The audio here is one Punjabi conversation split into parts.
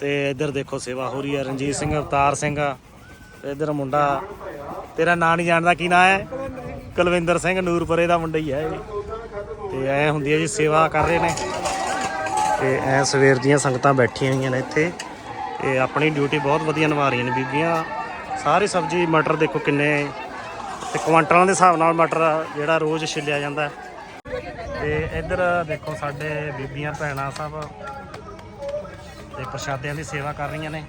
ਤੇ ਇੱਧਰ ਦੇਖੋ ਸੇਵਾ ਹੋ ਰਹੀ ਹੈ, ਰਣਜੀਤ ਸਿੰਘ, ਅਵਤਾਰ ਸਿੰਘ। ਤੇ ਇੱਧਰ ਮੁੰਡਾ, ਤੇਰਾ ਨਾਂ ਨਹੀਂ ਜਾਣਦਾ, ਕੀ ਨਾਂ ਹੈ? ਕੁਲਵਿੰਦਰ ਸਿੰਘ, ਨੂਰਪੁਰੇ ਦਾ ਮੁੰਡਾ ਹੀ ਹੈ ਇਹ। ਤੇ ਐ ਹੁੰਦੀ ਹੈ ਜੀ, ਸੇਵਾ ਕਰ ਰਹੇ ਨੇ। ਤੇ ਐ ਸਵੇਰ ਦੀਆਂ ਸੰਗਤਾਂ ਬੈਠੀਆਂ ਹੋਈਆਂ ਨੇ ਇੱਥੇ। ਤੇ ਆਪਣੀ ਡਿਊਟੀ ਬਹੁਤ ਵਧੀਆ ਨਿਭਾ ਰਹੀਆਂ ਨੇ ਬੀਬੀਆਂ। ਸਾਰੀ ਸਬਜ਼ੀ, ਮਟਰ ਦੇਖੋ ਕਿੰਨੇ। ਤੇ ਕੁਆਂਟਲਾਂ ਦੇ ਹਿਸਾਬ ਨਾਲ ਮਟਰ ਜਿਹੜਾ ਰੋਜ਼ ਛਿੱਲਿਆ ਜਾਂਦਾ। ਹੈ। ਤੇ ਇੱਧਰ ਦੇਖੋ ਸਾਡੇ ਬੀਬੀਆਂ, ਭੈਣਾਂ ਸਭ। ਤੇ ਪ੍ਰਸ਼ਾਦਿਆਂ ਦੀ ਸੇਵਾ ਕਰ ਰਹੀਆਂ ਨੇ।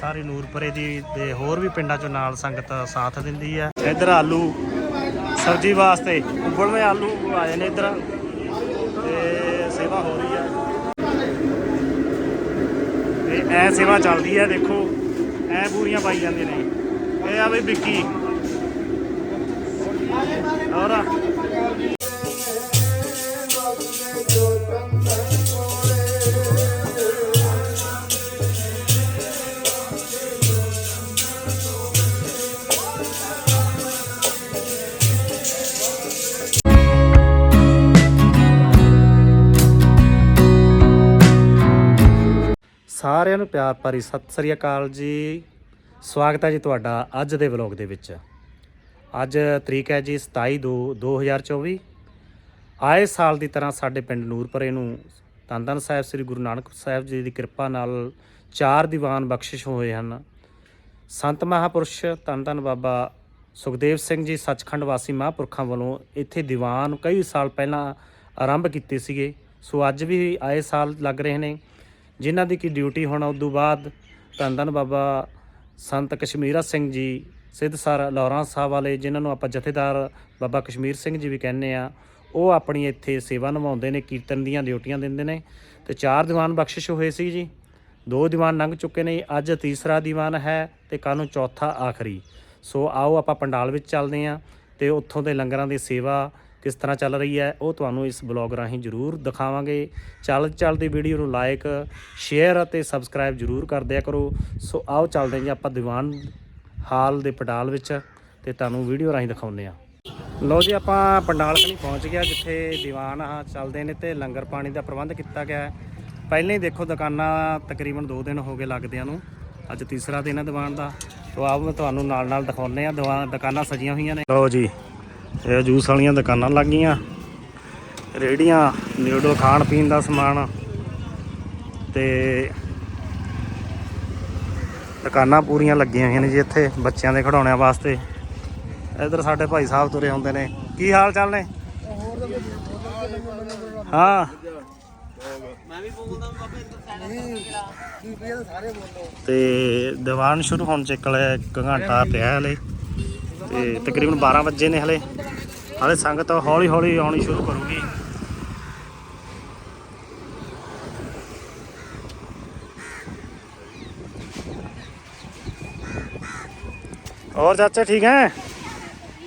ਸਾਰੇ ਨੂਰਪੁਰੇ ਦੀ ਤੇ ਹੋਰ ਵੀ ਪਿੰਡਾਂ ਚੋਂ ਨਾਲ ਸੰਗਤ ਸਾਥ ਦਿੰਦੀ ਹੈ ਇੱਧਰ ਆਲੂ ਸਬਜ਼ੀ ਵਾਸਤੇ ਉਬਲਵੇਂ ਆਲੂ ਆਏ ਨੇ ਇੱਧਰ। ਤੇ ਸੇਵਾ ਹੋ ਰਹੀ ਹੈ ਤੇ ਐ ਸੇਵਾ ਚੱਲਦੀ ਹੈ ਦੇਖੋ। ਐ ਪੂਰੀਆਂ ਪਾਈ ਜਾਂਦੇ ਨੇ। ਇਹ ਆ ਬਈ ਵਿੱਕੀ। ਹੋਰ ਸਾਰਿਆਂ ਨੂੰ ਪਿਆਰ ਭਰੀ ਸਤਿ ਸ੍ਰੀ ਅਕਾਲ ਜੀ। ਸਵਾਗਤ ਹੈ ਜੀ ਤੁਹਾਡਾ ਅੱਜ ਦੇ ਵਲੌਗ ਦੇ ਵਿੱਚ। ਅੱਜ ਤਰੀਕ ਹੈ ਜੀ 27 ਦੋ 2024 ਆਏ ਸਾਲ ਦੀ ਤਰ੍ਹਾਂ ਸਾਡੇ ਪਿੰਡ ਨੂਰਪੁਰੇ ਨੂੰ ਧੰਨ ਧੰਨ ਸਾਹਿਬ ਸ੍ਰੀ ਗੁਰੂ ਨਾਨਕ ਸਾਹਿਬ ਜੀ ਦੀ ਕਿਰਪਾ ਨਾਲ ਚਾਰ ਦੀਵਾਨ ਬਖਸ਼ਿਸ਼ ਹੋਏ ਹਨ। ਸੰਤ ਮਹਾਪੁਰਸ਼ ਧੰਨ ਧੰਨ ਬਾਬਾ ਸੁਖਦੇਵ ਸਿੰਘ ਜੀ ਸੱਚਖੰਡ ਵਾਸੀ ਮਹਾਂਪੁਰਖਾਂ ਵੱਲੋਂ ਇੱਥੇ ਦੀਵਾਨ ਕਈ ਸਾਲ ਪਹਿਲਾਂ ਆਰੰਭ ਕੀਤੇ ਸੀਗੇ। ਸੋ ਅੱਜ ਵੀ ਆਏ ਸਾਲ ਲੱਗ ਰਹੇ ਨੇ। ਜਿਨ੍ਹਾਂ ਦੀ ਕੀ ਡਿਊਟੀ ਹੁਣ ਤੋਂ ਬਾਅਦ ਧੰਨ ਧੰਨ ਬਾਬਾ ਸੰਤ ਕਸ਼ਮੀਰਾ ਸਿੰਘ ਜੀ ਸਿੱਧਸਰ ਲੌਰਾਂ ਸਾਹਿਬ ਵਾਲੇ, ਜਿਨ੍ਹਾਂ ਨੂੰ ਆਪਾਂ ਜਥੇਦਾਰ ਬਾਬਾ ਕਸ਼ਮੀਰ ਸਿੰਘ ਜੀ ਵੀ ਕਹਿੰਦੇ ਆ ਉਹ ਆਪਣੀ ਇੱਥੇ ਸੇਵਾ ਨਿਭਾਉਂਦੇ ਨੇ, ਕੀਰਤਨ ਦੀਆਂ ਡਿਊਟੀਆਂ ਦਿੰਦੇ ਨੇ। ਤੇ ਚਾਰ ਦੀਵਾਨ ਬਖਸ਼ਿਸ਼ ਹੋਏ ਸੀ ਜੀ। ਦੋ ਦੀਵਾਨ ਲੰਘ ਚੁੱਕੇ ਨੇ, ਅੱਜ ਤੀਸਰਾ ਦੀਵਾਨ ਹੈ ਤੇ ਕੱਲ੍ਹ ਨੂੰ ਚੌਥਾ ਆਖਰੀ। ਸੋ ਆਓ ਆਪਾਂ ਪੰਡਾਲ ਵਿੱਚ ਚੱਲਦੇ ਹਾਂ ਤੇ ਉੱਥੋਂ ਦੇ ਲੰਗਰਾਂ ਦੀ ਸੇਵਾ ਕਿਸ ਤਰ੍ਹਾਂ ਚੱਲ ਰਹੀ ਹੈ, ਉਹ ਤੁਹਾਨੂੰ ਇਸ ਬਲੌਗ ਰਾਹੀਂ ਜਰੂਰ ਦਿਖਾਵਾਂਗੇ। ਚੱਲ ਚੱਲਦੀ ਵੀਡੀਓ ਨੂੰ ਲਾਈਕ ਸ਼ੇਅਰ ਅਤੇ ਸਬਸਕ੍ਰਾਈਬ ਜਰੂਰ ਕਰ ਦਿਆ ਕਰੋ। ਸੋ ਆਓ ਚੱਲਦੇ ਹਾਂ ਜੀ ਆਪਾਂ ਦੀਵਾਨ ਹਾਲ ਦੇ ਪੰਡਾਲ ਵਿੱਚ ਤੇ ਤੁਹਾਨੂੰ ਵੀਡੀਓ ਰਾਹੀਂ ਦਿਖਾਉਂਦੇ ਹਾਂ। ਲਓ ਜੀ ਆਪਾਂ ਪੰਡਾਲ ਕਨੀ ਪਹੁੰਚ ਗਿਆ ਜਿੱਥੇ ਦੀਵਾਨ ਆ ਚੱਲਦੇ ਨੇ ਤੇ ਲੰਗਰ ਪਾਣੀ ਦਾ ਪ੍ਰਬੰਧ ਕੀਤਾ ਗਿਆ ਹੈ। ਪਹਿਲਾਂ ਹੀ ਦੇਖੋ ਦੁਕਾਨਾਂ ਤਕਰੀਬਨ 2 ਦਿਨ ਹੋ ਗਏ ਲੱਗਦਿਆਂ ਨੂੰ। ਅੱਜ ਤੀਸਰਾ ਦਿਨ ਹੈ ਦੀਵਾਨ ਦਾ। ਤੋ ਆਪ ਮੈਂ ਤੁਹਾਨੂੰ ਨਾਲ ਨਾਲ ਦਿਖਾਉਂਦੇ ਆ ਦੀਵਾਨ ਦੁਕਾਨਾਂ ਸਜੀਆਂ ਹੋਈਆਂ ਨੇ। ਲਓ ਜੀ। ਇਹ ਜੂਸ ਵਾਲੀਆਂ ਦੁਕਾਨਾਂ ਲੱਗ ਗਈਆਂ ਰੇੜੀਆਂ ਨਿਊਡਲ ਖਾਣ ਪੀਣ ਦਾ ਸਮਾਨ। ਤੇ ਦੁਕਾਨਾਂ ਪੂਰੀਆਂ ਲੱਗੀਆਂ ਹੋਈਆਂ ਨੇ ਜੀ ਇੱਥੇ ਬੱਚਿਆਂ ਦੇ ਖਿਡੌਣਿਆਂ ਵਾਸਤੇ। ਇੱਧਰ ਸਾਡੇ ਭਾਈ ਸਾਹਿਬ ਤੁਰੇ ਹੁੰਦੇ ਨੇ। ਕੀ ਹਾਲ ਚਾਲ ਨੇ? ਹਾਂ। ਤੇ ਦੀਵਾਨ ਸ਼ੁਰੂ ਹੋਣ ਚ ਇੱਕ ਇੱਕ ਘੰਟਾ ਪਿਆ ਹਲੇ। ਤੇ ਤਕਰੀਬਨ 12 ਵਜੇ ਨੇ ਹਲੇ। ਹਲੇ ਸੰਗਤ ਹੌਲੀ ਹੌਲੀ ਆਉਣੀ ਸ਼ੁਰੂ ਕਰੂਗੀ। ਹੋਰ ਚਾਚਾ ਠੀਕ ਹੈ?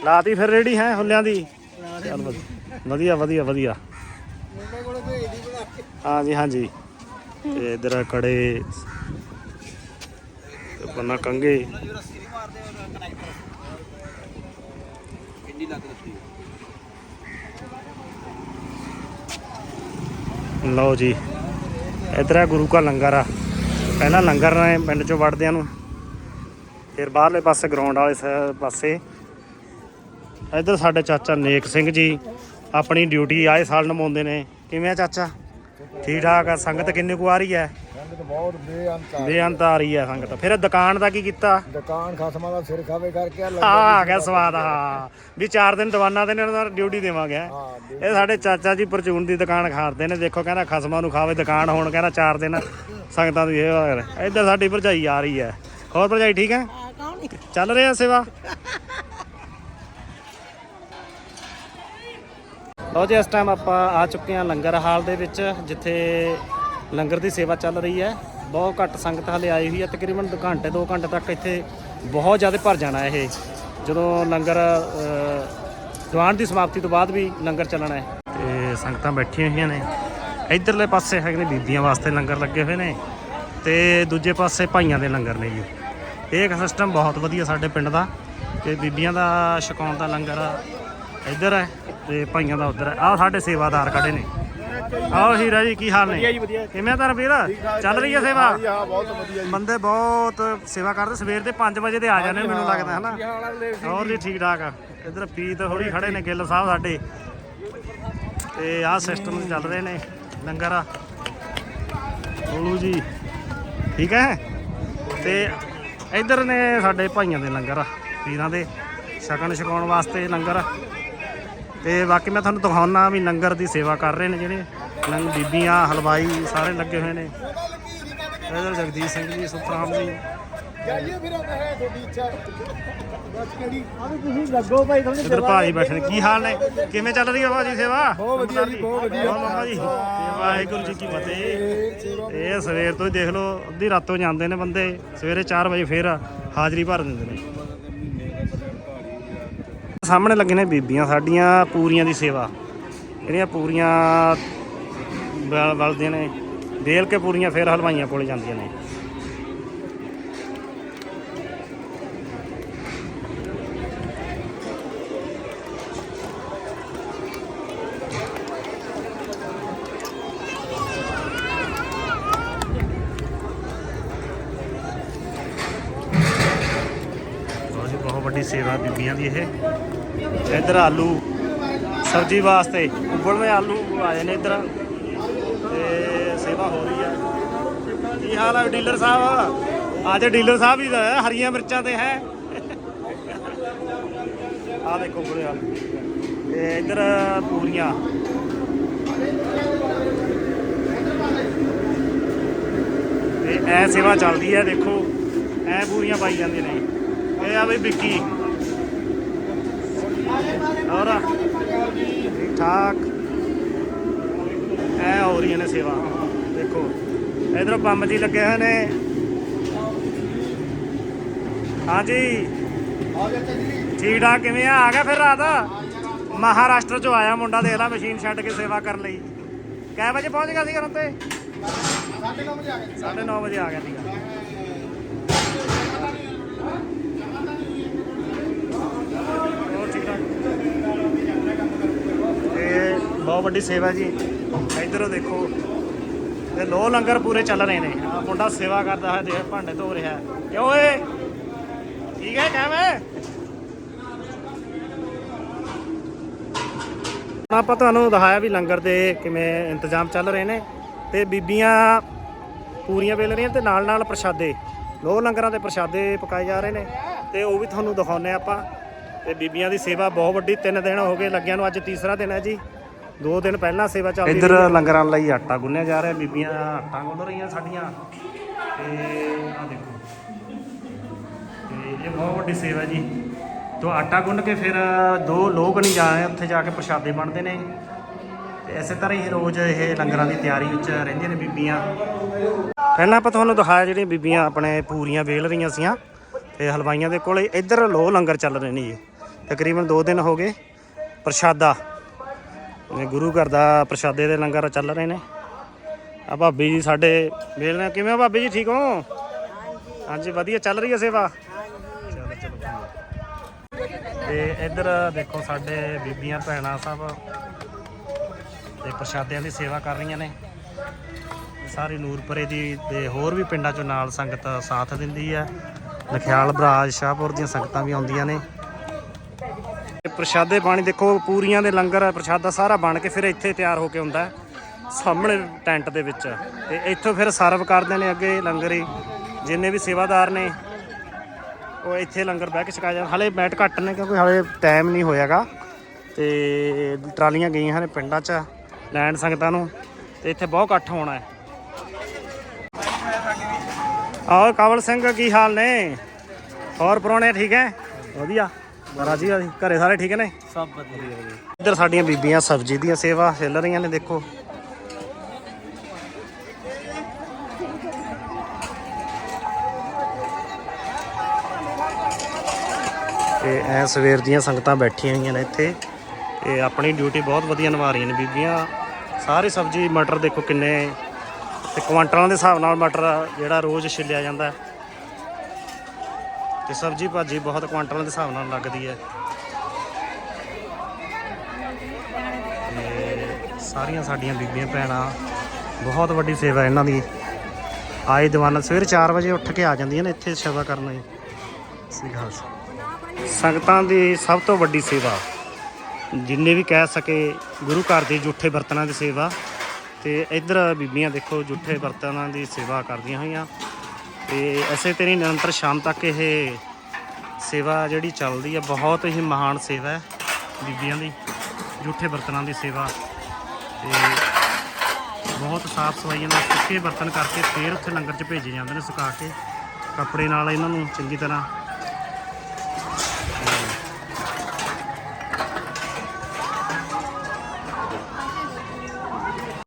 ਲਾਤੀ ਫਿਰ ਰੇੜੀ ਹੈ ਹੁੱਲਿਆਂ ਦੀ? ਚੱਲ ਵਧੀਆ। ਵਧੀਆ ਵਧੀਆ ਹਾਂਜੀ ਹਾਂਜੀ। ਤੇ ਇਧਰ ਕੜੇ ਤੇ ਕੰਗੇ ਲਓ ਜੀ। ਇਧਰ ਆ ਗੁਰੂ ਕਾ ਲੰਗਰ ਆ। ਪਹਿਲਾਂ ਲੰਗਰ ਨੇ ਪਿੰਡ ਚੋਂ ਵੜਦਿਆਂ ਨੂੰ। ਫਿਰ ਬਾਹਰਲੇ ਪਾਸੇ ਗਰਾਊਂਡ ਵਾਲੇ ਸ- ਪਾਸੇ। ਇੱਧਰ ਸਾਡੇ ਚਾਚਾ ਨੇਕ ਸਿੰਘ ਜੀ ਆਪਣੀ ਡਿਊਟੀ ਆਏ ਸਾਲ ਨਿਭਾਉਂਦੇ ਨੇ। ਕਿਵੇਂ ਆ ਚਾਚਾ? ਠੀਕ ਠਾਕ ਆ? ਸੰਗਤ ਕਿੰਨੀ ਕੁ ਆ ਰਹੀ ਹੈ? ਸੰਗਤ ਬਹੁਤ ਬੇਅੰਤ ਆ ਬੇਅੰਤ ਆ ਰਹੀ ਹੈ ਸੰਗਤ। ਫਿਰ ਦੁਕਾਨ ਦਾ ਕੀ ਕੀਤਾ? ਦੁਕਾਨ ਖਸਮਾਂ ਦਾ ਸਿਰ ਖਾਵੇ ਕਰਕੇ ਆ ਆ ਆ ਗਿਆ ਸਵਾਦ ਆ। ਵੀ ਚਾਰ ਦਿਨ ਦੀਵਾਨਾਂ ਦੇ ਨੇ ਉਹਨਾਂ ਦਾ ਡਿਊਟੀ ਦੇਵਾਂਗੇ ਇਹ ਸਾਡੇ ਚਾਚਾ ਜੀ ਪਰਚੂਨ ਦੀ ਦੁਕਾਨ ਖਾਰਦੇ ਨੇ ਦੇਖੋ ਕਹਿੰਦਾ ਖਸਮਾਂ ਨੂੰ ਖਾਵੇ ਦੁਕਾਨ ਹੁਣ ਕਹਿੰਦਾ ਚਾਰ ਦਿਨ ਸੰਗਤਾਂ ਦੀ ਇਹ। ਇੱਧਰ ਸਾਡੀ ਭਰਜਾਈ ਆ ਰਹੀ ਹੈ। ਹੋਰ ਭਰਜਾਈ ਠੀਕ ਹੈ? ਚੱਲ ਰਿਹਾ ਸੇਵਾ? ਲਓ ਜੀ ਇਸ ਟਾਈਮ ਆਪਾਂ ਆ ਚੁੱਕੇ ਹਾਂ ਲੰਗਰ ਹਾਲ ਦੇ ਵਿੱਚ ਜਿੱਥੇ ਲੰਗਰ ਦੀ ਸੇਵਾ ਚੱਲ ਰਹੀ ਹੈ। ਬਹੁਤ ਘੱਟ ਸੰਗਤ ਹਲੇ ਆਈ ਹੋਈ ਹੈ। ਤਕਰੀਬਨ 2 ਘੰਟੇ 2 ਘੰਟੇ ਤੱਕ ਇੱਥੇ ਬਹੁਤ ਜ਼ਿਆਦਾ ਭਰ ਜਾਣਾ ਇਹ। ਜਦੋਂ ਲੰਗਰ ਅ, ਦੀ ਸਮਾਪਤੀ ਤੋਂ ਬਾਅਦ ਵੀ ਲੰਗਰ ਚੱਲਣਾ ਹੈ। ਤੇ ਸੰਗਤਾਂ ਬੈਠੀਆਂ ਹੋਈਆਂ ਨੇ। ਇਧਰਲੇ ਪਾਸੇ ਹੈਗੇ ਨੇ ਬੀਬੀਆਂ ਵਾਸਤੇ ਲੰਗਰ ਲੱਗੇ ਹੋਏ ਨੇ ਤੇ ਦੂਜੇ ਪਾਸੇ ਭਾਈਆਂ ਦੇ ਲੰਗਰ ਨੇ ਜੀ। ਇਹ ਇੱਕ ਸਿਸਟਮ ਬਹੁਤ ਵਧੀਆ ਸਾਡੇ ਪਿੰਡ ਦਾ। ਕਿ ਬੀਬੀਆਂ ਦਾ ਛਕਾਉਣ ਦਾ ਲੰਗਰ ਇੱਧਰ ਹੈ ਤੇ ਭਾਈਆਂ ਦਾ ਉੱਧਰ ਹੈ। ਆਹ ਸਾਡੇ ਸੇਵਾਦਾਰ ਖੜੇ ਨੇ। ਆਓ ਹੀਰਾ ਜੀ ਕੀ ਹਾਲ ਨੇ? ਵਧੀਆ ਜੀ, ਵਧੀਆ। ਕਿਵੇਂ ਤਾਂ ਵੀਰ? ਚੱਲ ਰਹੀ ਹੈ ਸੇਵਾ? ਹਾਂ ਜੀ ਹਾਂ ਬਹੁਤ ਵਧੀਆ ਜੀ। ਬੰਦੇ ਬਹੁਤ ਸੇਵਾ ਕਰਦੇ ਸਵੇਰ ਦੇ 5 ਵਜੇ ਦੇ ਆ ਜਾਂਦੇ ਮੈਨੂੰ ਲੱਗਦਾ ਹੈ ਨਾ ਹੋਰ ਜੀ ਠੀਕ ਠਾਕ ਆ। ਇਧਰ ਪੀਤ ਹੋਰੀ ਖੜੇ ਨੇ ਗਿੱਲ ਸਾਹਿਬ ਸਾਡੇ। ਤੇ ਆਹ ਸਿਸਟਮ ਚੱਲ ਰਹੇ ਨੇ ਲੰਗਰ ਆ। ਬੋਲੂ ਜੀ ਠੀਕ ਹੈ? ਤੇ ਇਧਰ ਨੇ ਸਾਡੇ ਭਾਈਆਂ ਦੇ ਲੰਗਰ ਆ ਪੀਰਾਂ ਦੇ ਛਕਣ ਛਕਾਉਣ ਵਾਸਤੇ ਲੰਗਰ ਆ। ਤੇ ਬਾਕੀ ਮੈਂ ਤੁਹਾਨੂੰ ਦਿਖਾਉਣਾ ਵੀ ਲੰਗਰ ਦੀ ਸੇਵਾ ਕਰ ਰਹੇ ਨੇ ਜਿਹੜੇ। ਲੰਗ ਬੀਬੀਆਂ ਹਲਵਾਈ ਸਾਰੇ ਲੱਗੇ ਹੋਏ ਨੇ। ਇਧਰ ਜਗਦੀਸ਼ ਸਿੰਘ ਜੀ ਸੁਖਰਾਮ ਜੀ। ਜਾਈਏ ਫਿਰ ਉਹ ਹੈ ਤੁਹਾਡੀ ਇੱਛਾ। ਬਸ ਕਿਹੜੀ? ਤੁਸੀਂ ਲੱਗੋ ਭਾਈ ਤੁਹਾਨੂੰ ਇਧਰ ਭਾਜੀ ਬੈਠੇ ਨੇ। ਕੀ ਹਾਲ ਨੇ? ਕਿਵੇਂ ਚੱਲ ਰਹੀ ਹੈ ਭਾਜੀ ਸੇਵਾ? ਬਹੁਤ ਵਧੀਆ ਜੀ ਬਹੁਤ ਵਧੀਆ। ਮਾਮਾ ਜੀ। ਵਾਹਿਗੁਰੂ ਜੀ ਕੀ ਫਤਿਹ। ਇਹ ਸਵੇਰ ਤੋਂ ਹੀ ਦੇਖ ਲਓ ਅੱਧੀ ਰਾਤੋਂ ਜਾਂਦੇ ਨੇ ਬੰਦੇ। ਸਵੇਰੇ 4 ਵਜੇ ਫੇਰ ਹਾਜ਼ਰੀ ਭਰ ਦਿੰਦੇ ਨੇ। ਸਾਹਮਣੇ ਲੱਗੇ ਨੇ ਬੀਬੀਆਂ, ਸਾਡੀਆਂ ਪੂਰੀਆਂ ਦੀ ਸੇਵਾ। ਜਿਹੜੀਆਂ ਪੂਰੀਆਂ ਵਲ- ਵਲਦੀਆਂ ਨੇ, ਵੇਲ ਕੇ ਪੂਰੀਆਂ ਫੇਰ ਹਲਵਾਈਆਂ ਕੋਲ ਜਾਂਦੀਆਂ ਨੇ। ਬਹੁਤ ਵੱਡੀ ਸੇਵਾ ਬੀਬੀਆਂ ਦੀ ਇਹ। ਇੱਧਰ ਆਲੂ ਸਬਜ਼ੀ ਵਾਸਤੇ ਉਬਲਵੇਂ ਆਲੂ ਆਏ ਨੇ ਇੱਧਰ ਤੇ ਸੇਵਾ ਹੋ ਰਹੀ ਹੈ ਕੀ ਹਾਲ ਹੈ ਡੀਲਰ ਸਾਹਿਬ? ਅੱਜ ਡੀਲਰ ਸਾਹਿਬ ਹੀ ਹਰੀਆਂ ਮਿਰਚਾਂ ਤੇ ਹੈ। ਆ ਦੇਖੋ ਬੁਰੇ ਆਲੂ। ਤੇ ਇੱਧਰ ਪੂਰੀਆਂ। ਤੇ ਐ ਸੇਵਾ ਚੱਲਦੀ ਹੈ ਦੇਖੋ। ਐ ਪੂਰੀਆਂ ਪਾਈ ਜਾਂਦੀਆਂ ਨੇ। ਇਹ ਆ ਬਈ ਵਿੱਕੀ। ਹੋਰ? ਠੀਕ ਠਾਕ। ਐ ਹੋ ਰਹੀਆਂ ਨੇ ਸੇਵਾ। ਦੇਖੋ ਇਧਰ ਬੰਬ ਜੀ ਲੱਗੇ ਹੋਏ ਨੇ। ਹਾਂਜੀ। ਠੀਕ ਠਾਕ ਕਿਵੇਂ ਆ? ਆ ਗਿਆ ਫਿਰ ਰਾਤ? ਮਹਾਰਾਸ਼ਟਰ ਚੋਂ ਆਇਆ ਮੁੰਡਾ ਦੇਖ ਲੈ ਮਸ਼ੀਨ ਛੱਡ ਕੇ ਸੇਵਾ ਕਰਨ ਲਈ। ਕਿੰਨੇ ਵਜੇ ਪਹੁੰਚ ਗਿਆ ਸੀ ਘਰ ਉੱਤੇ 9:30 ਵਜੇ ਆ ਗਿਆ ਸੀਗਾ ਹੋਰ ਠੀਕ ਠਾਕ ਤੇ ਬਹੁਤ ਵੱਡੀ ਸੇਵਾ ਜੀ। ਇਧਰੋਂ ਦੇਖੋ। ਤੇ ਲੋ ਲੰਗਰ ਪੂਰੇ ਚੱਲ ਰਹੇ ਨੇ। ਆ ਮੁੰਡਾ ਸੇਵਾ ਕਰਦਾ ਹੈ, ਦੇਖ ਭਾਂਡੇ ਧੋ ਰਿਹਾ ਹੈ। ਓਏ? ਠੀਕ ਹੈ ਕਿਵੇਂ ਆਪਾਂ ਤੁਹਾਨੂੰ ਦਿਖਾਇਆ ਵੀ ਲੰਗਰ ਦੇ ਕਿਵੇਂ ਇੰਤਜ਼ਾਮ ਚੱਲ ਰਹੇ ਨੇ ਤੇ ਬੀਬੀਆਂ ਪੂਰੀਆਂ ਵੇਲ ਰਹੀਆਂ ਤੇ ਨਾਲ ਨਾਲ ਪ੍ਰਸ਼ਾਦੇ ਲੋ ਲੰਗਰਾਂ ਦੇ ਪ੍ਰਸ਼ਾਦੇ ਪਕਾਏ ਜਾ ਰਹੇ ਨੇ ਤੇ ਉਹ ਵੀ ਤੁਹਾਨੂੰ ਦਿਖਾਉਨੇ ਆਪਾਂ। ਤੇ ਬੀਬੀਆਂ ਦੀ ਸੇਵਾ ਬਹੁਤ ਵੱਡੀ, ਤਿੰਨ ਦਿਨ ਹੋ ਗਏ ਲੱਗਿਆਂ ਨੂੰ, ਅੱਜ ਤੀਸਰਾ ਦਿਨ ਹੈ ਜੀ। ਦੋ ਦਿਨ ਪਹਿਲਾਂ ਸੇਵਾ ਚੱਲਦੀ ਇੱਧਰ ਲੰਗਰਾਂ ਲਈ ਆਟਾ ਗੁੰਨਿਆ ਜਾ ਰਿਹਾ ਬੀਬੀਆਂ ਆਟਾ ਗੁੰਨ ਰਹੀਆਂ ਸਾਡੀਆਂ। ਤੇ ਆ ਦੇਖੋ। ਤੇ ਇਹ ਬਹੁਤ ਵੱਡੀ ਸੇਵਾ ਜੀ। ਤੋਂ ਆਟਾ ਗੁੰਨ ਕੇ ਫਿਰ ਦੋ ਲੋਕ ਨਹੀਂ ਜਾਏ ਉੱਥੇ ਜਾ ਕੇ ਪ੍ਰਸ਼ਾਦੇ ਬਣਦੇ ਨੇ। ਤੇ ਇਸੇ ਤਰ੍ਹਾਂ ਹੀ ਰੋਜ਼ ਇਹ ਲੰਗਰਾਂ ਦੀ ਤਿਆਰੀ ਵਿੱਚ ਰਹਿੰਦੀਆਂ ਨੇ ਬੀਬੀਆਂ। ਪਹਿਲਾਂ ਆਪਾਂ ਤੁਹਾਨੂੰ ਦਿਖਾਇਆ ਜਿਹੜੀਆਂ ਬੀਬੀਆਂ ਆਪਣੇ ਪੂਰੀਆਂ ਵੇਲ ਰਹੀਆਂ ਸੀਆਂ ਤੇ ਹਲਵਾਈਆਂ ਦੇ ਕੋਲੇ ਇੱਧਰ ਲੋ ਲੰਗਰ ਚੱਲ ਰਹੇ ਨੇ ਜੀ। ਤਕਰੀਬਨ 2 ਦਿਨ ਹੋ ਗਏ ਪ੍ਰਸ਼ਾਦਾ। ਜਿਵੇਂ ਗੁਰੂ ਘਰ ਦਾ ਪ੍ਰਸ਼ਾਦੇ ਦੇ ਲੰਗਰ ਚੱਲ ਰਹੇ ਨੇ। ਆ ਭਾਬੀ ਜੀ ਸਾਡੇ ਵੇਲ ਨੇ ਕਿਵੇਂ ਹੋ ਭਾਬੀ ਜੀ, ਠੀਕ ਹੋ? ਹਾਂਜੀ, ਵਧੀਆ ਚੱਲ ਰਹੀ ਹੈ ਸੇਵਾ? ਚਲੋ ਚਲੋ ਤੇ ਇੱਧਰ ਦੇਖੋ ਸਾਡੇ ਬੀਬੀਆਂ, ਭੈਣਾਂ ਸਭ ਤੇ ਪ੍ਰਸ਼ਾਦਿਆਂ ਦੀ ਸੇਵਾ ਕਰ ਰਹੀਆਂ ਨੇ। ਸਾਰੀ ਨੂਰਪੁਰੇ ਦੀ ਤੇ ਹੋਰ ਵੀ ਪਿੰਡਾਂ ਚੋਂ ਨਾਲ ਸੰਗਤ ਸਾਥ ਦਿੰਦੀ ਹੈ। ਲਖਿਆਲ, ਬਰਾਜ, ਸ਼ਾਹਪੁਰ ਦੀਆਂ ਸੰਗਤਾਂ ਵੀ ਆਉਂਦੀਆਂ ਨੇ। ਪ੍ਰਸ਼ਾਦੇ ਪਾਣੀ ਦੇਖੋ, ਪੂਰੀਆਂ ਦੇ ਲੰਗਰ, ਪ੍ਰਸ਼ਾਦਾ ਸਾਰਾ ਬਣ ਕੇ ਫਿਰ ਇੱਥੇ ਤਿਆਰ ਹੋ ਕੇ ਹੁੰਦਾ ਸਾਹਮਣੇ ਟੈਂਟ ਦੇ ਵਿੱਚ। ਤੇ ਇੱਥੋਂ ਫਿਰ ਸਰਵ ਕਰਦੇ ਨੇ ਅੱਗੇ ਲੰਗਰ ਹੀ। ਜਿੰਨੇ ਵੀ ਸੇਵਾਦਾਰ ਨੇ, ਉਹ ਇੱਥੇ ਲੰਗਰ ਬਹਿ ਕੇ ਛਕਾ ਜਾ ਹਲੇ ਮੈਟ ਘੱਟ ਨੇ ਕਿਉਂਕਿ ਹਲੇ ਟਾਈਮ ਨਹੀਂ ਹੋਇਆਗਾ। ਤੇ ਟਰਾਲੀਆਂ ਗਈਆਂ ਨੇ ਪਿੰਡਾਂ 'ਚ, ਲੈਣ ਸੰਗਤਾਂ ਨੂੰ। ਤੇ ਇੱਥੇ ਬਹੁਤ ਇਕੱਠ ਹੋਣਾ ਹੈ। ਆਓ ਕਵਲ ਸਿੰਘ, ਕੀ ਹਾਲ ਨੇ? ਹੋਰ ਪਰੋਣੇ ਠੀਕ ਹੈ? ਵਧੀਆ। ਰਾਜੀ ਆ ਘਰੇ ਸਾਰੇ ਠੀਕ ਨੇ? ਸਭ ਵਧੀਆ ਇੱਧਰ ਸਾਡੀਆਂ ਬੀਬੀਆਂ ਸਬਜ਼ੀ ਦੀਆਂ ਸੇਵਾ ਚੱਲ ਰਹੀਆਂ ਨੇ ਦੇਖੋ। ਤੇ ਐ ਸਵੇਰ ਦੀਆਂ ਸੰਗਤਾਂ ਬੈਠੀਆਂ ਹੋਈਆਂ ਨੇ ਇੱਥੇ। ਤੇ ਆਪਣੀ ਡਿਊਟੀ ਬਹੁਤ ਵਧੀਆ ਨਿਭਾ ਰਹੀਆਂ ਨੇ ਬੀਬੀਆਂ। ਸਾਰੀ ਸਬਜ਼ੀ ਮਟਰ ਦੇਖੋ ਕਿੰਨੇ। ਤੇ ਕੁਆਂਟਲਾਂ ਦੇ ਹਿਸਾਬ ਨਾਲ ਮਟਰ ਜਿਹੜਾ ਰੋਜ਼ ਛਿੱਲਿਆ ਜਾਂਦਾ। ਹੈ। ਤੇ ਸਬਜ਼ੀ ਭਾਜੀ ਬਹੁਤ ਕੁਆਂਟਲਾਂ ਦੇ ਹਿਸਾਬ ਨਾਲ ਲੱਗਦੀ ਹੈ। ਤੇ ਸਾਰੀਆਂ ਸਾਡੀਆਂ ਬੀਬੀਆਂ ਭੈਣਾਂ, ਬਹੁਤ ਵੱਡੀ ਸੇਵਾ ਇਹਨਾਂ ਦੀ। ਆਏ ਦੀਵਾਨਾ ਸਵੇਰ 4 ਵਜੇ ਉੱਠ ਕੇ ਆ ਜਾਂਦੀਆਂ ਨੇ ਇੱਥੇ ਸੇਵਾ ਕਰਨ ਜੀ ਸ੍ਰੀ ਸੰਗਤਾਂ ਦੀ ਸਭ ਤੋਂ ਵੱਡੀ ਸੇਵਾ, ਜਿੰਨੇ ਵੀ ਕਹਿ ਸਕੇ ਗੁਰੂ ਘਰ ਦੇ ਜੂਠੇ ਬਰਤਨਾਂ ਦੀ ਸੇਵਾ। ਤੇ ਇੱਧਰ ਬੀਬੀਆਂ ਦੇਖੋ, ਜੂਠੇ ਬਰਤਨਾਂ ਦੀ ਸੇਵਾ ਕਰਦੀਆਂ ਹੋਈਆਂ। ਤੇ ਐਸੇ ਤੇਰੀ ਨਿਰੰਤਰ ਸ਼ਾਮ ਤੱਕ ਇਹ ਸੇਵਾ ਜਿਹੜੀ ਚੱਲਦੀ ਹੈ ਬਹੁਤ ਹੀ ਮਹਾਨ ਸੇਵਾ ਹੈ ਬੀਬੀਆਂ ਦੀ, ਜੂਠੇ ਬਰਤਨਾਂ ਦੀ ਸੇਵਾ। ਤੇ ਬਹੁਤ ਸਾਫ਼ ਸਫਾਈਆਂ ਨਾਲ ਸੁੱਕੇ ਬਰਤਨ ਕਰਕੇ ਫੇਰ ਉੱਥੇ ਲੰਗਰ 'ਚ ਭੇਜੇ ਜਾਂਦੇ ਨੇ ਸੁਕਾ ਕੇ, ਕੱਪੜੇ ਨਾਲ ਇਹਨਾਂ ਨੂੰ ਚੰਗੀ ਤਰ੍ਹਾਂ।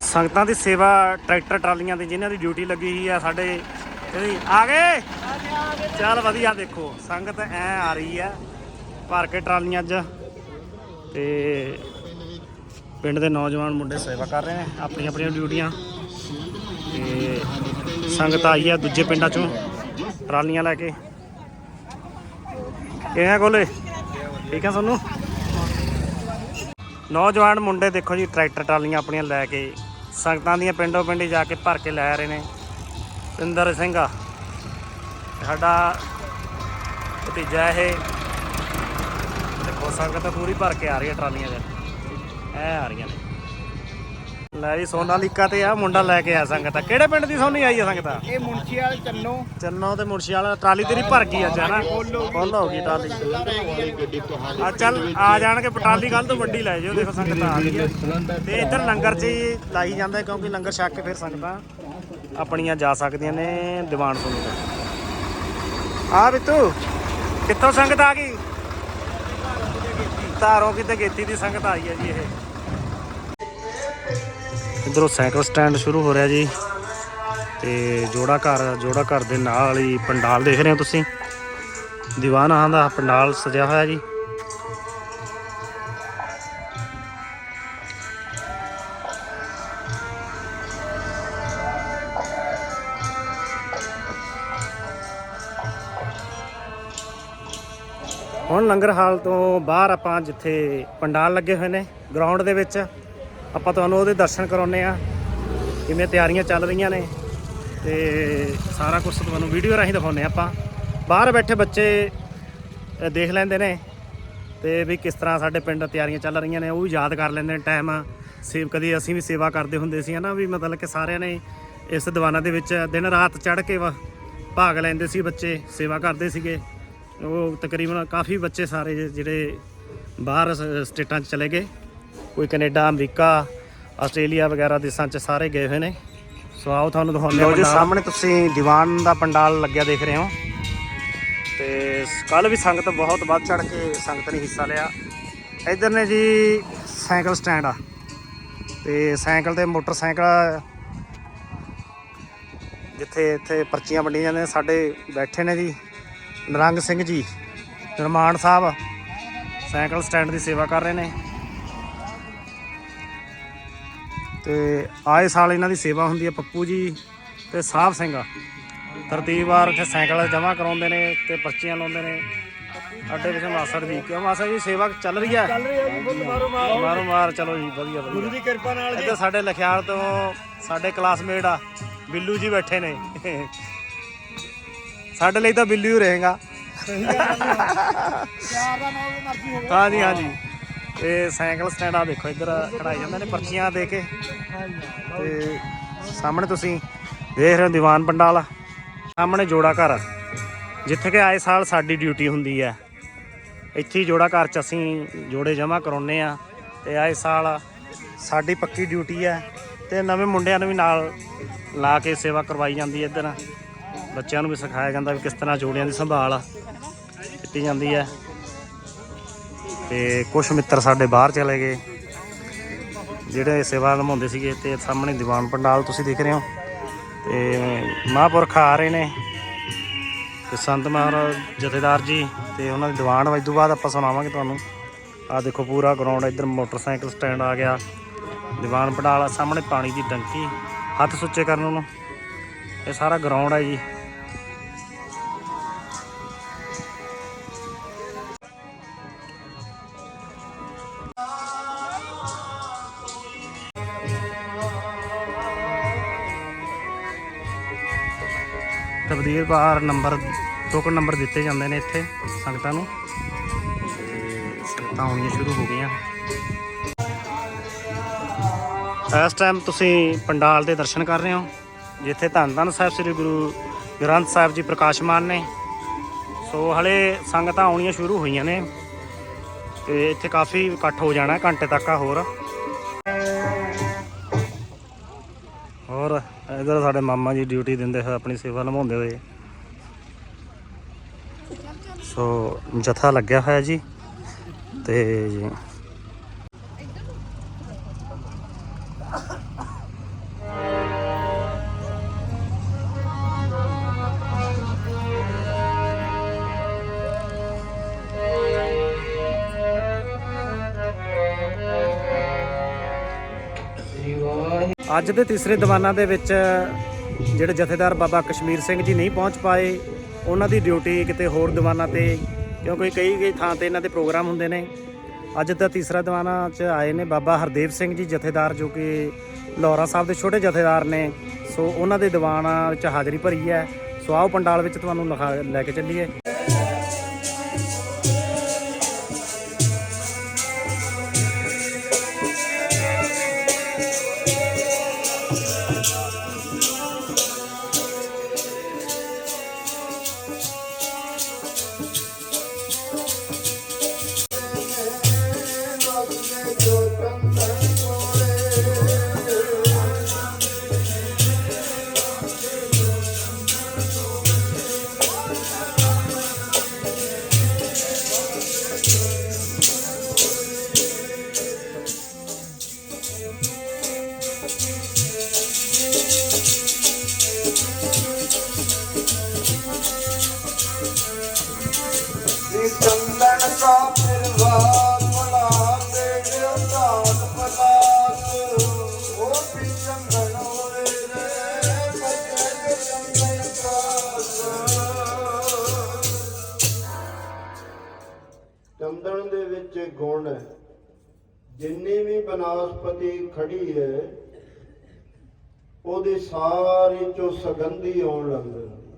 ਸੰਗਤਾਂ ਦੀ ਸੇਵਾ, ਟਰੈਕਟਰ, ਟਰਾਲੀਆਂ ਦੀ, ਜਿਨ੍ਹਾਂ ਦੀ ਡਿਊਟੀ ਲੱਗੀ ਹੋਈ ਆ, ਸਾਡੇ ਇਹਦੀ ਆ ਗਏ? ਚੱਲ ਵਧੀਆ ਦੇਖੋ, ਸੰਗਤ ਐ ਆ ਰਹੀ ਆ, ਭਰ ਕੇ ਟਰਾਲੀਆਂ ਅੱਜ। ਤੇ ਪਿੰਡ ਦੇ ਨੌਜਵਾਨ ਮੁੰਡੇ ਸੇਵਾ ਕਰ ਰਹੇ ਨੇ ਆਪਣੀਆਂ ਆਪਣੀਆਂ ਡਿਊਟੀਆਂ। ਤੇ ਸੰਗਤ ਆਈ ਆ ਦੂਜੇ ਪਿੰਡਾਂ ਚੋਂ ਟਰਾਲੀਆਂ ਲੈ ਕੇ। ਕਿਵੇਂ ਕੋਲੇ ਠੀਕ ਆ ਤੁਹਾਨੂੰ ਨੌਜਵਾਨ ਮੁੰਡੇ ਦੇਖੋ ਜੀ, ਟਰੈਕਟਰ ਟਰਾਲੀਆਂ ਆਪਣੀਆਂ ਲੈ ਕੇ, ਸੰਗਤਾਂ ਦੀਆਂ ਪਿੰਡੋਂ ਪਿੰਡੀ ਜਾ ਕੇ ਭਰ ਕੇ ਲੈ ਰਹੇ ਨੇ। ਸਿੰਦਰ ਸਿੰਘ। ਆ ਸਾਡਾ ਭਤੀਜਾ ਇਹ। ਦੇਖੋ ਸੰਗਤ ਪੂਰੀ ਭਰ ਕੇ ਆ ਰਹੀ ਹੈ ਟਰਾਲੀਆਂ 'ਚ। ਐ ਆ ਰਹੀਆਂ ਨੇ। ਲੈ ਜੀ ਸੋਨਾਲੀਕਾ ਤੇ ਆ ਮੁੰਡਾ ਲੈ ਕੇ ਆ ਸੰਗਤ। ਕਿਹੜੇ ਪਿੰਡ ਦੀ ਸੋਨੀ ਆਈ ਆ ਸੰਗਤ? ਇਹ ਮੁੰਸ਼ੀ ਵਾਲੇ ਚੰਨੋ। ਚੰਨੋ ਤੇ ਮੁਰਸ਼ੀ ਵਾਲਾ ਟਰਾਲੀ ਤੇਰੀ ਭਰ ਗਈ ਅੱਜ ਹਨਾ? ਫੁੱਲ ਹੋ ਗਈ। ਟਰਾਲੀ। ਆ ਚੱਲ ਆ ਜਾਣਗੇ ਪਟਾਲੀ ਕੱਲ ਤੋਂ ਵੱਡੀ ਲੈ ਜਿਓ ਦੇਖੋ ਸੰਗਤ ਆ ਗਈ ਤੇ ਇੱਧਰ ਲੰਗਰ 'ਚ ਲਾਈ ਜਾਂਦਾ ਕਿਉਂਕਿ ਲੰਗਰ ਛਕ ਕੇ ਫਿਰ ਸੰਗਤਾਂ। ਆਪਣੀਆਂ ਜਾ ਸਕਦੀਆਂ ਨੇ ਦੀਵਾਨ ਸੁਣ ਆ ਬਿੱਤੂ ਕਿੱਥੋਂ ਸੰਗਤ ਆ ਗਈ? ਧਾਰੋਂ ਕਿਤੇ ਗੇਤੀ ਦੀ ਸੰਗਤ ਆਈ ਹੈ ਜੀ ਇਹ। ਇਧਰੋਂ ਸਾਈਕਲ ਸਟੈਂਡ ਸ਼ੁਰੂ ਹੋ ਰਿਹਾ ਜੀ। ਤੇ ਜੋੜਾ ਘਰ ਜੋੜਾ ਘਰ ਦੇ ਨਾਲ ਹੀ ਪੰਡਾਲ ਦੇਖ ਰਹੇ ਹੋ ਤੁਸੀਂ। ਦੀਵਾਨਾਂ ਦਾ ਪੰਡਾਲ ਸਜਿਆ ਹੋਇਆ ਜੀ। ਲੰਗਰ ਹਾਲ ਤੋਂ ਬਾਹਰ ਆਪਾਂ ਜਿੱਥੇ ਪੰਡਾਲ ਲੱਗੇ ਹੋਏ ਨੇ ਗਰਾਊਂਡ ਦੇ ਵਿੱਚ, ਆਪਾਂ ਤੁਹਾਨੂੰ ਉਹਦੇ ਦਰਸ਼ਨ ਕਰਾਉਨੇ ਆ ਕਿਵੇਂ ਤਿਆਰੀਆਂ ਚੱਲ ਰਹੀਆਂ ਨੇ, ਤੇ ਸਾਰਾ ਕੁਝ ਤੁਹਾਨੂੰ ਵੀਡੀਓ ਰਾਹੀਂ ਦਿਖਾਉਨੇ ਆਪਾਂ। ਬਾਹਰ ਬੈਠੇ ਬੱਚੇ ਦੇਖ ਲੈਂਦੇ ਨੇ, ਤੇ ਵੀ ਕਿਸ ਤਰ੍ਹਾਂ ਸਾਡੇ ਪਿੰਡ ਤਿਆਰੀਆਂ ਚੱਲ ਰਹੀਆਂ ਨੇ, ਉਹ ਵੀ ਯਾਦ ਕਰ ਲੈਂਦੇ ਨੇ ਟਾਈਮ ਸੇਵ, ਕਦੀ ਅਸੀਂ ਵੀ ਸੇਵਾ ਕਰਦੇ ਹੁੰਦੇ ਸੀ, ਹਨਾ, ਵੀ ਮਤਲਬ ਕਿ ਸਾਰਿਆਂ ਨੇ ਇਸ ਦੀਵਾਨਾਂ ਦੇ ਵਿੱਚ ਦਿਨ ਰਾਤ ਚੜ ਕੇ ਵਾ- ਭਾਗ ਲੈਂਦੇ ਸੀ ਬੱਚੇ, ਸੇਵਾ ਕਰਦੇ ਸੀਗੇ। ਉਹ ਤਕਰੀਬਨ ਕਾਫੀ ਬੱਚੇ ਸਾਰੇ ਜਿਹੜੇ ਬਾਹਰ ਸਟੇਟਾਂ 'ਚ ਚਲੇ ਗਏ। ਕੋਈ ਕੈਨੇਡਾ ਅਮਰੀਕਾ ਆਸਟ੍ਰੇਲੀਆ ਵਗੈਰਾ ਦੇਸ਼ਾਂ 'ਚ ਸਾਰੇ ਗਏ ਹੋਏ ਨੇ। ਸੋ ਆਓ ਤੁਹਾਨੂੰ ਦਿਖਾਉਂਦੇ ਹਾਂ ਜੀ ਸਾਹਮਣੇ ਤੁਸੀਂ ਦੀਵਾਨ ਦਾ ਪੰਡਾਲ ਲੱਗਿਆ ਦੇਖ ਰਹੇ ਹੋ। ਤੇ ਕੱਲ ਵੀ ਸੰਗਤ ਬਹੁਤ ਵੱਧ ਚੜ ਕੇ ਸੰਗਤ ਨੇ ਹਿੱਸਾ ਲਿਆ। ਇੱਧਰ ਨੇ ਜੀ ਸਾਈਕਲ ਸਟੈਂਡ ਆ। ਤੇ ਸਾਈਕਲ ਤੇ ਮੋਟਰਸਾਈਕਲ ਜਿੱਥੇ ਇੱਥੇ ਪਰਚੀਆਂ ਵੰਡੀਆਂ ਜਾਂਦੀਆਂ ਨੇ ਸਾਡੇ ਬੈਠੇ ਨੇ ਜੀ। ਨਰੰਗ ਸਿੰਘ ਜੀ ਨਿਰਮਾਣ ਸਾਹਿਬ ਸਾਈਕਲ ਸਟੈਂਡ ਦੀ ਸੇਵਾ ਕਰ ਰਹੇ ਨੇ। ਤੇ ਆਏ ਸਾਲ ਇਹਨਾਂ ਦੀ ਸੇਵਾ ਹੁੰਦੀ ਹੈ ਪੱਪੂ ਜੀ ਤੇ ਸਾਹਿਬ ਸਿੰਘ। ਤਰਤੀਬਵਾਰ ਇੱਥੇ ਸਾਈਕਲ ਜਮ੍ਹਾਂ ਕਰਾਉਂਦੇ ਨੇ ਤੇ ਪਰਚੀਆਂ ਲਾਉਂਦੇ ਨੇ। ਅੱਡੇ ਵਿੱਚ ਮਾਸੜ ਜੀ ਕਿਉਂ? ਮਾਸੜ ਜੀ ਸੇਵਾ ਚੱਲ ਰਹੀ ਹੈ ਚੱਲ ਰਹੀ ਹੈ ਜੀ ਫੁੱਲ ਮਾਰੋ ਮਾਰ। ਮਾਰੋ ਮਾਰ ਚਲੋ ਜੀ ਵਧੀਆ ਗੁਰੂ ਵਧੀਆ ਦੀ ਕਿਰਪਾ ਨਾਲ ਜੀ। ਇੱਥੇ ਸਾਡੇ ਲਖਿਆਲ ਤੋਂ ਸਾਡੇ ਕਲਾਸਮੇਟ ਆ ਬਿੱਲੂ ਜੀ ਬੈਠੇ ਨੇ। ਸਾਡੇ ਲਈ ਤਾਂ ਬਿੱਲੂ ਹੀ ਰਹੇਗਾ। ਪਿਆਰ ਦਾ ਨਾਮ ਮਰਜ਼ੀ ਹੋਵੇ। ਹਾਂਜੀ ਹਾਂਜੀ। ਤੇ ਸਾਈਕਲ ਸਟੈਂਡ ਆ ਦੇਖੋ ਇੱਧਰ ਖੜਾਈ ਜਾਂਦੇ ਨੇ ਪਰਚੀਆਂ ਦੇ ਕੇ। ਤੇ ਸਾਹਮਣੇ ਤੁਸੀਂ ਦੇਖ ਰਹੇ ਹੋ ਦੀਵਾਨ ਪੰਡਾਲ। ਸਾਹਮਣੇ ਜੋੜਾ ਘਰ। ਜਿੱਥੇ ਕਿ ਆਏ ਸਾਲ ਸਾਡੀ ਡਿਊਟੀ ਹੁੰਦੀ ਹੈ। ਇੱਥੇ ਹੀ ਜੋੜਾ ਘਰ ਚ ਅਸੀਂ ਜੋੜੇ ਜਮ੍ਹਾਂ ਕਰਾਉਨੇ ਆ ਤੇ ਆਏ ਸਾਲ ਸਾਡੀ ਪੱਕੀ ਡਿਊਟੀ ਹੈ। ਤੇ ਨਵੇਂ ਮੁੰਡਿਆਂ ਨੂੰ ਵੀ ਨਾਲ ਲਾ ਕੇ ਸੇਵਾ ਕਰਵਾਈ ਜਾਂਦੀ ਹੈ ਇੱਧਰ। ਬੱਚਿਆਂ ਨੂੰ ਵੀ ਸਿਖਾਇਆ ਜਾਂਦਾ ਵੀ ਕਿਸ ਤਰ੍ਹਾਂ ਜੋੜਿਆਂ ਦੀ ਸੰਭਾਲ ਕੀਤੀ ਜਾਂਦੀ ਹੈ। ਤੇ ਕੁਝ ਮਿੱਤਰ ਸਾਡੇ ਬਾਹਰ ਚਲੇ ਗਏ, ਜਿਹੜੇ ਸੇਵਾ ਨਿਭਾਉਂਦੇ ਸੀਗੇ ਤੇ ਸਾਹਮਣੇ ਦੀਵਾਨ ਪੰਡਾਲ ਤੁਸੀਂ ਦੇਖ ਰਹੇ ਹੋ। ਤੇ ਮਹਾਂਪੁਰਖ ਆ ਰਹੇ ਨੇ। ਤੇ ਸੰਤ ਮਹਾਰਾਜ ਜਥੇਦਾਰ ਜੀ ਤੇ ਉਹਨਾਂ ਦੀ ਦੀਵਾਨ ਵਜ ਤੋਂ ਬਾਅਦ ਆਪਾਂ ਸੁਣਾਵਾਂਗੇ ਤੁਹਾਨੂੰ। ਆ ਦੇਖੋ ਪੂਰਾ ਗਰਾਊਂਡ ਇੱਧਰ ਮੋਟਰਸਾਈਕਲ ਸਟੈਂਡ ਆ ਗਿਆ। ਦੀਵਾਨ ਪੰਡਾਲ ਸਾਹਮਣੇ ਪਾਣੀ ਦੀ ਟੰਕੀ, ਹੱਥ ਸੁੱਚੇ ਕਰਨ ਨੂੰ। ਇਹ ਸਾਰਾ ਗਰਾਊਂਡ ਹੈ ਜੀ। ਤਬਦੀਲਵਾਰ ਨੰਬਰ ਟੋਕਨ ਨੰਬਰ ਦਿੱਤੇ ਜਾਂਦੇ ਨੇ ਇੱਥੇ ਸੰਗਤਾਂ ਨੂੰ। ਸੰਗਤਾਂ ਆਉਣੀਆਂ ਸ਼ੁਰੂ ਹੋ ਗਈਆਂ। ਇਸ ਟਾਈਮ ਤੁਸੀਂ ਪੰਡਾਲ ਦੇ ਦਰਸ਼ਨ ਕਰ ਰਹੇ ਹੋ, ਜਿੱਥੇ ਧੰਨ ਧੰਨ ਸਾਹਿਬ ਸ੍ਰੀ ਗੁਰੂ ਗ੍ਰੰਥ ਸਾਹਿਬ ਜੀ ਪ੍ਰਕਾਸ਼ਮਾਨ ਨੇ। ਸੋ ਹਲੇ ਸੰਗਤਾਂ ਆਉਣੀਆਂ ਸ਼ੁਰੂ ਹੋਈਆਂ ਨੇ, ਤੇ ਇੱਥੇ ਕਾਫੀ ਇਕੱਠ ਹੋ ਜਾਣਾ, ਘੰਟੇ ਤੱਕ ਆ ਹੋਰ। ਇਧਰ ਸਾਡੇ ਮਾਮਾ ਜੀ ਡਿਊਟੀ ਦਿੰਦੇ ਹੋਏ ਆਪਣੀ ਸੇਵਾ ਨਿਭਾਉਂਦੇ ਹੋਏ। ਸੋ ਜਥਾ ਲੱਗਿਆ ਹੋਇਆ ਜੀ ਤੇ ਅੱਜ ਦੇ ਤੀਸਰੇ ਦੀਵਾਨਾਂ ਦੇ ਵਿੱਚ ਜਿਹੜੇ ਜਥੇਦਾਰ ਬਾਬਾ ਕਸ਼ਮੀਰ ਸਿੰਘ ਜੀ ਨਹੀਂ ਪਹੁੰਚ ਪਾਏ, ਉਹਨਾਂ ਦੀ ਡਿਊਟੀ ਕਿਤੇ ਹੋਰ ਦੀਵਾਨਾਂ ਤੇ, ਕਿਉਂਕਿ ਕਈ ਕਈ ਥਾਂ ਤੇ ਇਹਨਾਂ ਦੇ ਪ੍ਰੋਗਰਾਮ ਹੁੰਦੇ ਨੇ। ਅੱਜ ਦਾ ਤੀਸਰਾ ਦੀਵਾਨਾ 'ਚ ਆਏ ਨੇ ਬਾਬਾ ਹਰਦੇਵ ਸਿੰਘ ਜੀ, ਜਥੇਦਾਰ ਜੋ ਕਿ ਲਾਹੌਰਾ ਸਾਹਿਬ ਦੇ ਛੋਟੇ ਜਥੇਦਾਰ ਨੇ। ਸੋ ਉਹਨਾਂ ਦੇ ਦੀਵਾਨਾਂ ਵਿੱਚ ਹਾਜ਼ਰੀ ਭਰੀ ਹੈ। ਸੋ ਆਓ ਪੰਡਾਲ ਵਿੱਚ ਤੁਹਾਨੂੰ ਲਿਖਾ- ਲੈ ਕੇ ਚੱਲੀਏ। ਚੰਦਨ ਦੇ ਵਿੱਚ ਗੁਣ ਹੈ ਜਿੰਨੀ ਵੀ ਬਨਸਪਤੀ ਖੜੀ ਹੈ ਉਹਦੇ ਸਾਰੀ ਚੋਂ ਸੁਗੰਧੀ ਆਉਣ ਲੱਗ ਜਾਂਦੀ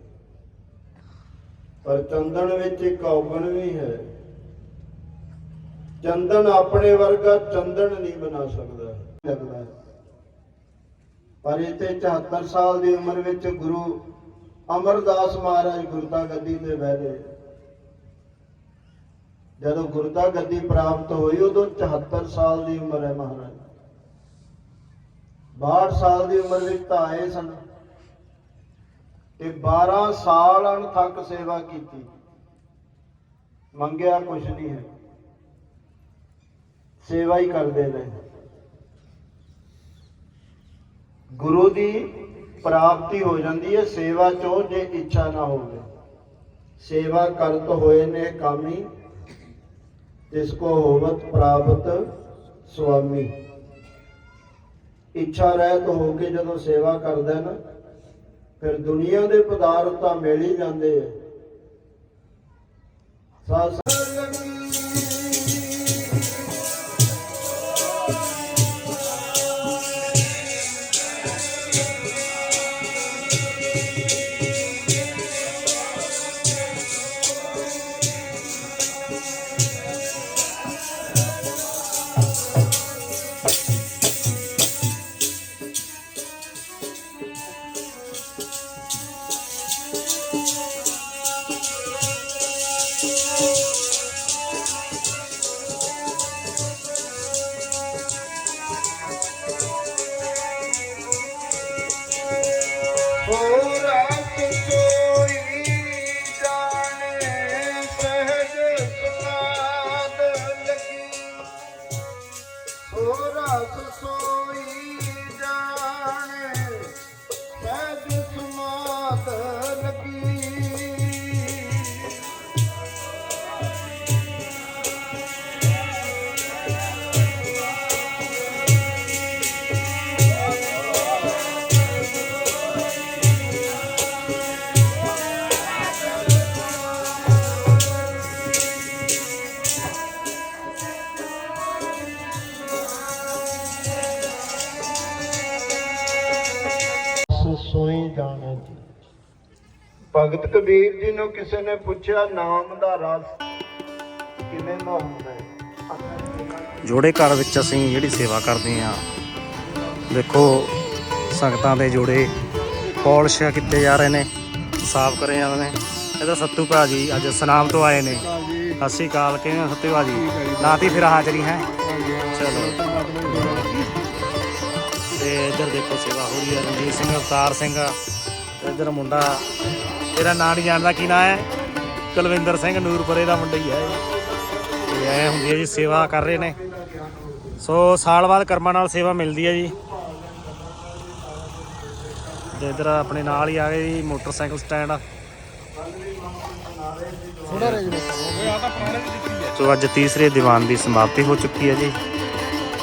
ਪਰ ਚੰਦਨ ਵਿੱਚ ਇੱਕ ਔਗਣ ਵੀ ਹੈ। ਚੰਦਨ ਆਪਣੇ ਵਰਗਾ ਚੰਦਨ ਨਹੀਂ ਬਣਾ ਸਕਦਾ। ਲੱਗਦਾ ਪਰ ਇੱਥੇ 74 ਸਾਲ ਦੀ ਉਮਰ ਵਿੱਚ ਗੁਰੂ ਅਮਰਦਾਸ ਮਹਾਰਾਜ ਗੁਰਤਾ ਗੱਦੀ ਤੇ ਬਹਿ ਗਏ। ਜਦੋਂ ਗੁਰਤਾ ਗੱਦੀ ਪ੍ਰਾਪਤ ਹੋਈ, ਉਦੋਂ 74 ਸਾਲ ਦੀ ਉਮਰ ਹੈ ਮਹਾਰਾਜ। 62 ਸਾਲ ਦੀ ਉਮਰ ਵਿੱਚ ਤਾਂ ਆਏ ਸਨ। ਤੇ 12 ਸਾਲ ਅਣਥੱਕ ਸੇਵਾ ਕੀਤੀ। ਮੰਗਿਆ ਕੁਛ ਨਹੀਂ ਹੈ। ਸੇਵਾ ਹੀ ਕਰਦੇ ਰਹੇ ਗੁਰੂ ਦੀ ਪ੍ਰਾਪਤੀ ਹੋ ਜਾਂਦੀ ਹੈ, ਸੇਵਾ ਚੋਂ ਜੇ ਇੱਛਾ ਨਾ ਹੋਵੇ। ਸੇਵਾ ਕਰਤ ਹੋਏ ਨੇ ਕਾਮੀ, ਜਿਸ ਕੋ ਹੋਵਤ ਪ੍ਰਾਪਤ ਸੁਆਮੀ। ਇੱਛਾ ਰਹਿਤ ਹੋ ਕੇ ਜਦੋਂ ਸੇਵਾ ਕਰਦਾ ਨਾ ਫਿਰ ਦੁਨੀਆ ਦੇ ਪਦਾਰਥ ਤਾਂ ਮਿਲ ਹੀ ਜਾਂਦੇ ਆ। ਸਾਸ ਭਗਤ ਕਬੀਰ ਜੀ ਨੂੰ ਕਿਸੇ ਨੇ ਪੁੱਛਿਆ, ਨਾਮ ਦਾ ਰਸ ਕਿਵੇਂ ਦਾ ਹੁੰਦਾ ਹੈ? ਜੋੜੇ ਘਰ ਵਿੱਚ ਅਸੀਂ ਜਿਹੜੀ ਸੇਵਾ ਕਰਦੇ ਆ ਦੇਖੋ ਸੰਗਤਾਂ ਦੇ ਜੋੜੇ ਪਾਲਿਸ਼ ਕੀਤੇ ਜਾ ਰਹੇ ਨੇ, ਸਾਫ਼ ਕਰੇ ਜਾ ਨੇ। ਇਹਦਾ ਸੱਤੂ ਭਾਜੀ ਅੱਜ ਸਨਾਮ ਤੋਂ ਆਏ ਨੇ। ਸਤਿ ਸ਼੍ਰੀ ਅਕਾਲ, ਕਿਵੇਂ ਹੋ ਸੱਤੂ ਭਾਜੀ? ਲਾਤੀ ਫਿਰ ਹਾਜ਼ਰੀ ਹੈ? ਚਲੋ। ਤੇ ਇੱਧਰ ਦੇਖੋ ਸੇਵਾ ਹੋ ਰਹੀ ਹੈ, ਰਣਜੀਤ ਸਿੰਘ, ਅਵਤਾਰ ਸਿੰਘ, ਇੱਧਰ ਮੁੰਡਾ ਇਹਦਾ ਨਾਂ ਨਹੀਂ ਜਾਣਦਾ ਕੀ ਨਾਂ ਹੈ? ਕੁਲਵਿੰਦਰ ਸਿੰਘ ਨੂਰਪੁਰੇ ਦਾ ਮੁੰਡਾ ਹੀ ਹੈ ਇਹ। ਐ ਹੁੰਦੀ ਹੈ ਜੀ ਸੇਵਾ ਕਰ ਰਹੇ ਨੇ। ਸੋ ਸਾਲ ਬਾਅਦ ਕਰਮਾਂ ਨਾਲ ਸੇਵਾ ਮਿਲਦੀ ਹੈ ਜੀ। ਤੇ ਇੱਧਰ ਆਪਣੇ ਨਾਲ ਹੀ ਆ ਗਏ ਜੀ ਮੋਟਰਸਾਈਕਲ ਸਟੈਂਡ ਥੋੜਾ ਰੇਜ ਹੋ ਗਿਆ ਤਾਂ ਪੁਰਾਣੇ ਦੀ ਦਿੱਤੀ ਹੈ। ਸੋ ਅੱਜ ਤੀਸਰੇ ਦੀਵਾਨ ਦੀ ਸਮਾਪਤੀ ਹੋ ਚੁੱਕੀ ਹੈ ਜੀ।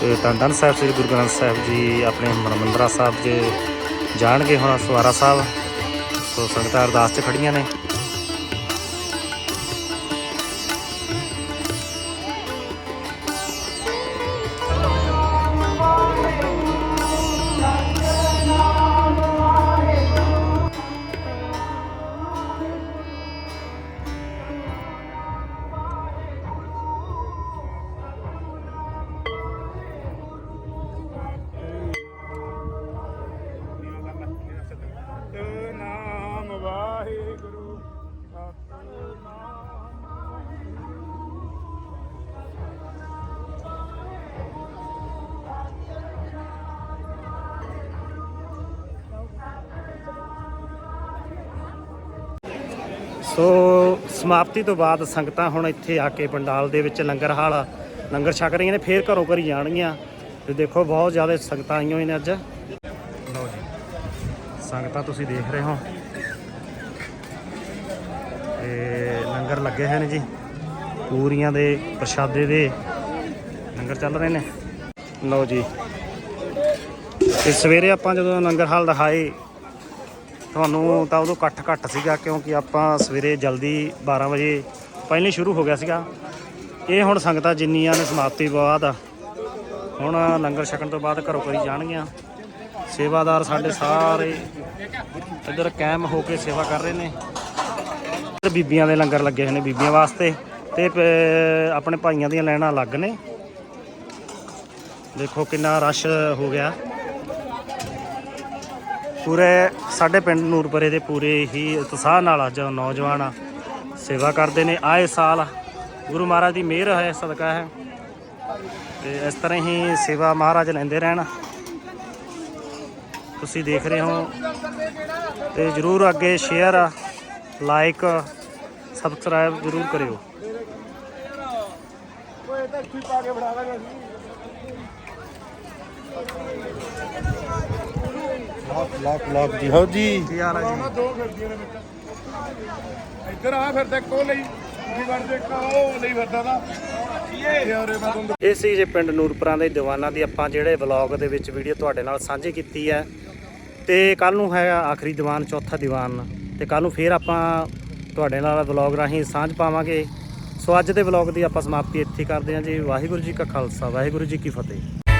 ਤੇ ਧੰਨ ਸਾਹਿਬ ਸ੍ਰੀ ਗੁਰੂ ਗ੍ਰੰਥ ਸਾਹਿਬ ਜੀ ਆਪਣੇ ਹਰਮੰਦਰਾ ਸਾਹਿਬ 'ਚ ਜਾਣਗੇ ਹੁਣ ਸਵਾਰਾ ਸਾਹਿਬ। ਸੋ ਸੰਗਤਾਂ ਅਰਦਾਸ 'ਚ ਖੜੀਆਂ ਨੇ। ਸੋ ਸਮਾਪਤੀ ਤੋਂ ਬਾਅਦ ਸੰਗਤਾਂ ਹੁਣ ਇੱਥੇ ਆ ਕੇ ਪੰਡਾਲ ਦੇ ਵਿੱਚ ਲੰਗਰ ਹਾਲ, ਲੰਗਰ ਛਕ ਰਹੀਆਂ ਨੇ, ਫੇਰ ਘਰੋਂ ਘਰੀ ਜਾਣਗੀਆਂ। ਤੇ ਦੇਖੋ, ਬਹੁਤ ਜ਼ਿਆਦਾ ਸੰਗਤਾਂ ਆਈਆਂ ਹੋਈਆਂ ਨੇ ਅੱਜ। ਲਓ ਜੀ, ਸੰਗਤਾਂ ਤੁਸੀਂ ਦੇਖ ਰਹੇ ਹੋ। ਤੇ ਲੰਗਰ ਲੱਗੇ ਹੋਏ ਨੇ ਜੀ, ਪੂਰੀਆਂ ਦੇ ਪ੍ਰਸ਼ਾਦੇ ਦੇ ਲੰਗਰ ਚੱਲ ਰਹੇ ਨੇ। ਲਓ ਜੀ, ਤੇ ਸਵੇਰੇ ਆਪਾਂ ਜਦੋਂ ਲੰਗਰ ਹਾਲ ਦਿਖਾਏ ਤੁਹਾਨੂੰ ਤਾਂ ਉਦੋਂ ਇਕੱਠ ਘੱਟ ਸੀਗਾ ਕਿਉਂਕਿ ਆਪਾਂ ਸਵੇਰੇ ਜਲਦੀ 12 ਵਜੇ ਪਹਿਲੇ ਸ਼ੁਰੂ ਹੋ ਗਿਆ ਸੀਗਾ। ਇਹ ਹੁਣ ਸੰਗਤਾਂ ਜਿੰਨੀਆਂ ਨੇ ਸਮਾਪਤੀ ਬਾਅਦ, ਹੁਣ ਲੰਗਰ ਛਕਣ ਤੋਂ ਬਾਅਦ ਘਰੋਂ ਕਰੀ ਜਾਣਗੀਆਂ। ਸੇਵਾਦਾਰ ਸਾਡੇ ਸਾਰੇ ਇੱਧਰ ਕਾਇਮ ਹੋ ਕੇ ਸੇਵਾ ਕਰ ਰਹੇ ਨੇ। ਤੇ ਬੀਬੀਆਂ ਦੇ ਲੰਗਰ ਲੱਗੇ ਹੋਏ ਨੇ ਬੀਬੀਆਂ ਵਾਸਤੇ ਤੇ ਆਪਣੇ ਭਾਈਆਂ ਦੀਆਂ ਲਾਈਨਾਂ ਅਲੱਗ ਨੇ। ਦੇਖੋ ਕਿੰਨਾ ਰਸ਼ ਹੋ ਗਿਆ। ਪੂਰੇ ਸਾਡੇ ਪਿੰਡ ਨੂਰਪੁਰੇ ਦੇ ਪੂਰੇ ਹੀ ਉਤਸ਼ਾਹ ਨਾਲ ਅੱਜ ਨੌਜਵਾਨ ਸੇਵਾ ਕਰਦੇ ਨੇ, ਆਏ ਸਾਲ ਗੁਰੂ ਮਹਾਰਾਜ ਦੀ ਮਿਹਰ ਹੈ, ਸਦਕਾ ਹੈ। ਤੇ ਇਸ ਤਰ੍ਹਾਂ ਹੀ ਸੇਵਾ ਮਹਾਰਾਜ ਲੈਂਦੇ ਰਹਿਣ। ਤੁਸੀਂ ਦੇਖ ਰਹੇ ਹੋ ਤੇ ਜਰੂਰ ਅੱਗੇ ਸ਼ੇਅਰ ਲਾਈਕ ਸਬਸਕ੍ਰਾਈਬ ਜਰੂਰ ਕਰਿਓ। ਓਏ ਤਾਂ ਇੱਥੇ ਪਾ ਕੇ ਬਣਾ ਅਸੀਂ। ਲੱਖ ਲੱਖ ਲੱਖ ਜੀ। ਹੋ ਜੀ। ਕੀ ਹਾਲ ਹੈ ਉਹਨਾਂ ਦੋ ਫਿਰਦੀਆਂ ਨੇ ਵਿੱਚ। ਇੱਧਰ ਆ ਫਿਰਦਾ ਕੋ ਲਈ। ਜੀ ਵੜਦੇ ਕੋ ਲਈ ਫਿਰਦਾ ਦਾ। ਇਹ ਯਾਰੇ ਮੈਂ ਤੁਹਾਨੂੰ ਇਹ ਸੀ ਜੇ ਪਿੰਡ ਨੂਰਪੁਰਾਂ ਦੇ ਦੀਵਾਨਾਂ ਦੀ ਆਪਾਂ ਜਿਹੜੇ ਵਲੌਗ ਦੇ ਵਿੱਚ ਵੀਡੀਓ ਤੁਹਾਡੇ ਨਾਲ ਸਾਂਝੀ ਕੀਤੀ ਹੈ। ਤੇ ਕੱਲ ਨੂੰ ਹੈ ਆਖਰੀ ਦੀਵਾਨ ਚੌਥਾ ਦੀਵਾਨ। ਤੇ ਕੱਲ ਨੂੰ ਫੇਰ ਆਪਾਂ ਤੁਹਾਡੇ ਨਾਲ ਵਲੌਗ ਰਾਹੀਂ ਸਾਂਝ ਪਾਵਾਂਗੇ। ਸੋ ਅੱਜ ਦੇ ਵਲੌਗ ਦੀ ਆਪਾਂ ਸਮਾਪਤੀ ਇੱਥੇ ਕਰਦੇ ਹਾਂ ਜੀ। ਵਾਹਿਗੁਰੂ ਜੀ ਕਾ ਖਾਲਸਾ ਵਾਹਿਗੁਰੂ ਜੀ ਕੀ ਫਤਿਹ।